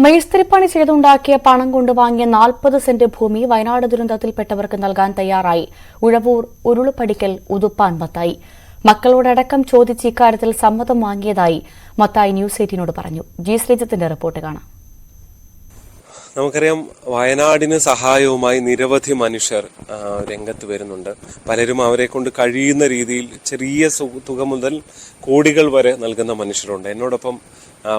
മേസ്തിരിപ്പണി ചെയ്തുണ്ടാക്കിയ പണം കൊണ്ട് വാങ്ങിയ നാൽപ്പത് സെന്റ് ഭൂമി വയനാട് ദുരന്തത്തിൽപ്പെട്ടവർക്ക് നൽകാൻ തയ്യാറായി. ഉഴവൂർ ഉരുളുപടിക്കൽ ഉതുപ്പാൻ മത്തായി. മക്കളോടടക്കം ചോദിച്ച് ഇക്കാര്യത്തിൽ സമ്മതം വാങ്ങിയതായി മത്തായി ന്യൂസ് എയ്റ്റീനോട് പറഞ്ഞു. ജി ശ്രീജിത്തിന്റെ റിപ്പോർട്ട് കാണാം. നമുക്കറിയാം വയനാടിന് സഹായവുമായി നിരവധി മനുഷ്യർ രംഗത്ത് വരുന്നുണ്ട്. പലരും അവരെ കൊണ്ട് കഴിയുന്ന രീതിയിൽ ചെറിയ തുക മുതൽ കോടികൾ വരെ നൽകുന്ന മനുഷ്യരുണ്ട്. എന്നോടൊപ്പം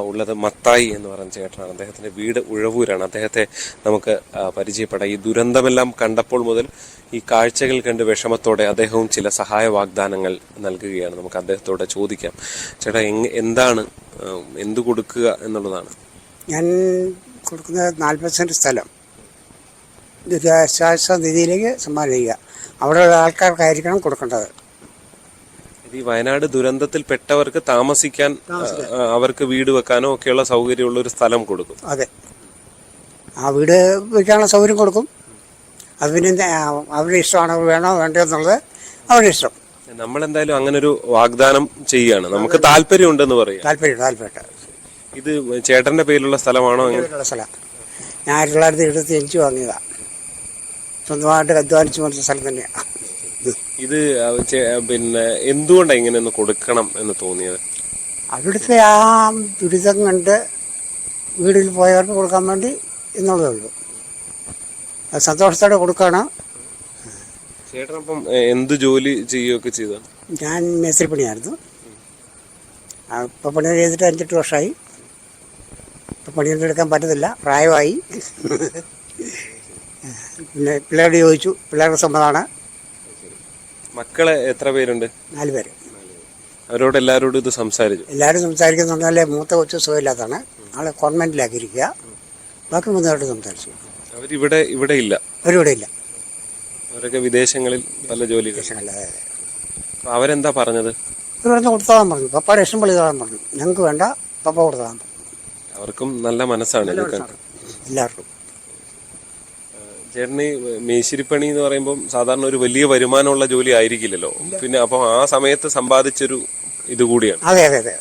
ഉള്ളത് മത്തായി എന്ന് പറഞ്ഞ ചേട്ടനാണ്. അദ്ദേഹത്തിന്റെ വീട് ഉഴവൂരാണ്. അദ്ദേഹത്തെ നമുക്ക് പരിചയപ്പെടാം. ഈ ദുരന്തമെല്ലാം കണ്ടപ്പോൾ മുതൽ ഈ കാഴ്ചകൾ കണ്ട് വിഷമത്തോടെ അദ്ദേഹവും ചില സഹായ വാഗ്ദാനങ്ങൾ നൽകുകയാണ്. നമുക്ക് അദ്ദേഹത്തോട് ചോദിക്കാം. ചേട്ടാ എന്താണ് എന്തു കൊടുക്കുക എന്നുള്ളതാണ്? ഞാൻ കൊടുക്കുന്നത് നാൽപ്പത് സെന്റ് സ്ഥലം. ദുരിതാശ്വാസ നിധിയിലേക്ക് സമ്മാനം ചെയ്യുക അവിടെയുള്ള ആൾക്കാർക്കായിരിക്കണം കൊടുക്കേണ്ടത്. ഈ വയനാട് ദുരന്തത്തിൽ പെട്ടവർക്ക് താമസിക്കാൻ അവർക്ക് വീട് വെക്കാനോ ഒക്കെയുള്ള സൗകര്യമുള്ള ഒരു സ്ഥലം കൊടുക്കും. അതെ. ആ വീട് വെക്കാനുള്ള സൗകര്യം കൊടുക്കും. അത് പിന്നെ അവരുടെ ഇഷ്ടമാണ് വേണോ വേണ്ടോ എന്നുള്ളത് അവരുടെ ഇഷ്ടം. നമ്മൾ എന്തായാലും അങ്ങനെ ഒരു വാഗ്ദാനം ചെയ്യാണ് നമുക്ക് താല്പര്യമുണ്ടെന്ന് പറയാം. താല്പര്യം താല്പര്യം. ഇത് ചേട്ടന്റെ പേരിലുള്ള സ്ഥലമാണോ സ്ഥലം. ഞാൻ ആയിരത്തി തൊള്ളായിരത്തി എഴുപത്തി അഞ്ച് വാങ്ങിയതാണ് സ്വന്തമായിട്ട് അധ്വാനിച്ച് മേടിച്ച സ്ഥലം തന്നെയാണ് ഇത് പിന്നെ എന്തുകൊണ്ടാണ് ഇങ്ങനെ ഒന്ന് കൊടുക്കണം എന്ന് തോന്നിയത്? അവിടുത്തെ ആ ദുരിതം കണ്ട് വീട്ടിൽ പോയവർക്ക് കൊടുക്കാൻ വേണ്ടി എന്നുള്ളതേ ഉള്ളൂ. അത് സന്തോഷത്തോടെ കൊടുക്കണം. ചേട്ടനപ്പം എന്ത് ജോലി ചെയ്യുകയൊക്കെ ചെയ്ത ഞാൻ മേസ്ത്രി പണിയായിരുന്നു. ആ, ഇപ്പൊ പണി ചെയ്തിട്ട് അഞ്ചെട്ട് വർഷമായി ഇപ്പം പണിയൊന്നും എടുക്കാൻ പറ്റത്തില്ല പ്രായമായി. പിന്നെ പിള്ളേരോട് ചോദിച്ചു. പിള്ളേരുടെ സമ്മതമാണ് മക്കൾ എത്ര പേരുണ്ട്? നാല് പേര്. അവരോട് എല്ലാവരോടും ഇത് സംസാരിച്ചു. എല്ലാവരും സംസാരിക്കുന്ന പറഞ്ഞാൽ മൂത്ത കൊച്ചു സുഖമില്ലാത്തതാണ്. ആളെ കോൺവെന്റിലാക്കിയിരിക്കുക ബാക്കി മൂന്നവരോട് സംസാരിച്ചു. അവരിവിടെ ഇവിടെ ഇല്ല. അവരിവിടെ ഇല്ല. അവരൊക്കെ വിദേശങ്ങളിൽ പല ജോലി അവരെന്താ പറഞ്ഞത്? ഇവർ കൊടുത്താൻ പറഞ്ഞു. പപ്പയുടെ ഇഷ്ടം പോലെ പറഞ്ഞു. ഞങ്ങൾക്ക് വേണ്ട പപ്പ കൊടുത്താൻ പറഞ്ഞു. അവർക്കും നല്ല മനസ്സാണ് എല്ലാവർക്കും. ചേട്ടന് മേശിരിപ്പണി എന്ന് പറയുമ്പോൾ സാധാരണ ഒരു വലിയ വരുമാനമുള്ള ജോലി ആയിരിക്കില്ലല്ലോ. പിന്നെ അപ്പം ആ സമയത്ത് സമ്പാദിച്ചൊരു ഇത് കൂടിയാണ്. അതെ അതെ അതെ.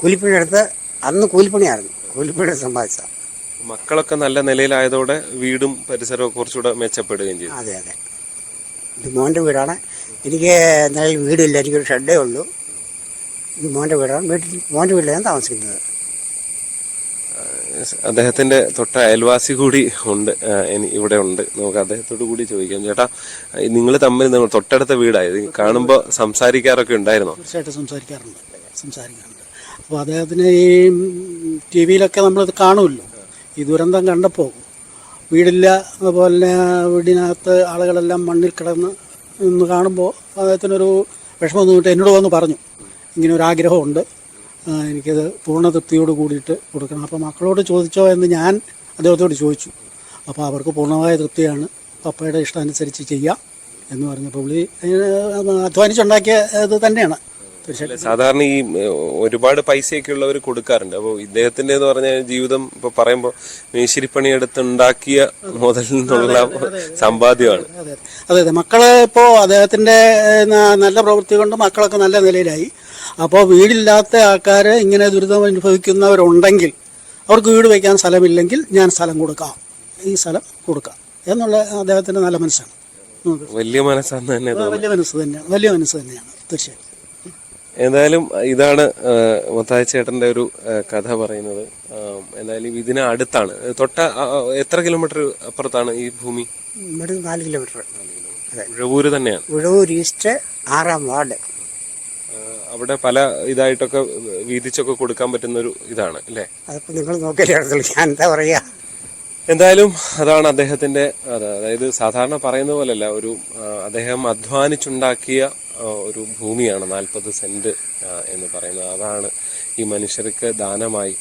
കൂലിപ്പണി എടുത്ത് അന്ന് കൂലിപ്പണിയായിരുന്നു. കൂലിപ്പണി സമ്പാദിച്ച. മക്കളൊക്കെ നല്ല നിലയിലായതോടെ വീടും പരിസരവും കുറച്ചുകൂടെ മെച്ചപ്പെടുകയും ചെയ്തു. അതെ അതെ. ഇത് മോന്റെ വീടാണ്. എനിക്ക് നിലയിൽ വീടില്ല. എനിക്കൊരു ഷെഡേ ഉള്ളൂ. ഇത് മോന്റെ വീടാണ്. വീട്ടിൽ മോന്റെ വീട്ടിലാണ് താമസിക്കുന്നത്. അദ്ദേഹത്തിന്റെ തൊട്ട അയൽവാസി കൂടി ഉണ്ട് ഇവിടെ ഉണ്ട്. നമുക്ക് അദ്ദേഹത്തോട് കൂടി ചോദിക്കാം. ചേട്ടാ നിങ്ങൾ തമ്മിൽ നിങ്ങൾ തൊട്ടടുത്ത വീടായത് കാണുമ്പോൾ സംസാരിക്കാറൊക്കെ ഉണ്ടായിരുന്നോ? തീർച്ചയായിട്ടും സംസാരിക്കാറുണ്ട്. സംസാരിക്കാറുണ്ട്. അപ്പോൾ അദ്ദേഹത്തിന് ഈ ടി വിയിലൊക്കെ നമ്മളത് കാണുമല്ലോ. ഈ ദുരന്തം കണ്ടപ്പോൾ വീടില്ല അതുപോലെ വീടിനകത്ത് ആളുകളെല്ലാം മണ്ണിൽ കിടന്ന് എന്ന് കാണുമ്പോൾ അദ്ദേഹത്തിനൊരു വിഷമം തോന്നിട്ട് എന്നോട് വന്ന് പറഞ്ഞു. ഇങ്ങനെ ഒരു ആഗ്രഹമുണ്ട്. എനിക്കത് പൂർണ തൃപ്തിയോട് കൂടിയിട്ട് കൊടുക്കണം. അപ്പോൾ മക്കളോട് ചോദിച്ചോ എന്ന് ഞാൻ അദ്ദേഹത്തോട് ചോദിച്ചു. അപ്പോൾ അവർക്ക് പൂർണമായ തൃപ്തിയാണ്. പപ്പയുടെ ഇഷ്ടാനുസരിച്ച് ചെയ്യാം എന്ന് പറഞ്ഞപ്പോൾ പുള്ളി അധ്വാനിച്ചുണ്ടാക്കിയ ഇത് തന്നെയാണ്. സാധാരണ ഈ ഒരുപാട് പൈസയൊക്കെ ഉള്ളവർ കൊടുക്കാറുണ്ട്. അപ്പോൾ ഇദ്ദേഹത്തിന്റെ എന്ന് പറഞ്ഞ ജീവിതം ഇപ്പൊ പറയുമ്പോൾ മേശിരിപ്പണി എടുത്തുണ്ടാക്കിയ മുതൽ നിന്നുള്ള സമ്പാദ്യമാണ് അതെ അതെ മക്കളെ ഇപ്പോൾ അദ്ദേഹത്തിന്റെ നല്ല പ്രവൃത്തി കൊണ്ട് മക്കളൊക്കെ നല്ല നിലയിലായി. അപ്പോൾ വീടില്ലാത്ത ആൾക്കാർ ഇങ്ങനെ ദുരിതം അനുഭവിക്കുന്നവരുണ്ടെങ്കിൽ അവർക്ക് വീട് വയ്ക്കാൻ സ്ഥലമില്ലെങ്കിൽ ഞാൻ സ്ഥലം കൊടുക്കാം. ഈ സ്ഥലം കൊടുക്കാം. എന്നുള്ള അദ്ദേഹത്തിന്റെ നല്ല മനസ്സാണ്. വലിയ മനസ്സാണ് തന്നെ വലിയ മനസ്സ് തന്നെയാണ്. വലിയ മനസ്സ് തന്നെയാണ്. തീർച്ചയായും എന്തായാലും ഇതാണ് മത്തായ ചേട്ടന്റെ ചേട്ടന്റെ ഒരു കഥ പറയുന്നത്. എന്തായാലും ഇതിന് അടുത്താണ്. തൊട്ട എത്ര കിലോമീറ്റർ അപ്പുറത്താണ് ഈ ഭൂമി? ഇവിടെ നാല് കിലോമീറ്റർ. ഉഴവൂര് തന്നെയാണ്. ഉഴവൂർ ഈസ്റ്റ് ആറാം വാർഡ്. അവിടെ പല ഇതായിട്ടൊക്കെ വീതിച്ചൊക്കെ കൊടുക്കാൻ പറ്റുന്ന ഒരു ഇതാണ് അല്ലേ? അതിപ്പോ നിങ്ങൾ അറിയത്തുള്ളൂ ഞാൻ എന്താ പറയാ? എന്തായാലും അതാണ് അദ്ദേഹത്തിന്റെ അതായത് സാധാരണ പറയുന്ന പോലെയല്ല ഒരു അദ്ദേഹം അധ്വാനിച്ചുണ്ടാക്കിയ ഒരു ഭൂമിയാണ് നാൽപ്പത് സെന്റ് എന്ന് പറയുന്നത്. അതാണ് ഈ മനുഷ്യർക്ക് ദാനമായി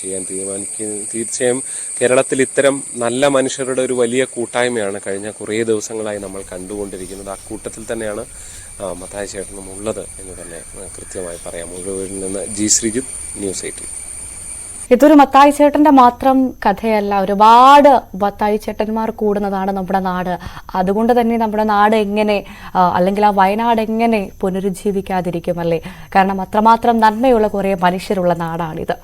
ചെയ്യാൻ തീരുമാനിക്കുന്നത് തീർച്ചയായും കേരളത്തിൽ ഇത്തരം നല്ല മനുഷ്യരുടെ ഒരു വലിയ കൂട്ടായ്മയാണ് കഴിഞ്ഞ കുറേ ദിവസങ്ങളായി നമ്മൾ കണ്ടുകൊണ്ടിരിക്കുന്നത്. ആ കൂട്ടത്തിൽ തന്നെയാണ് മത്തായ ചേട്ടനും ഉള്ളത് എന്ന് തന്നെ കൃത്യമായി പറയാം. മുഴുവൻ നിന്ന് ജി ശ്രീജിത്ത് ന്യൂസ് എയ്റ്റീൻ. ഇതൊരു മത്തായി ചേട്ടന്റെ മാത്രം കഥയല്ല ഒരുപാട് മത്തായി ചേട്ടന്മാർ കൂടുന്നതാണ് നമ്മുടെ നാട്. അതുകൊണ്ട് തന്നെ നമ്മുടെ നാട് എങ്ങനെ അല്ലെങ്കിൽ ആ വയനാട് എങ്ങനെ പുനരുജ്ജീവിക്കാതിരിക്കും അല്ലേ? കാരണം അത്രമാത്രം നന്മയുള്ള കുറേ മനുഷ്യരുള്ള നാടാണിത്.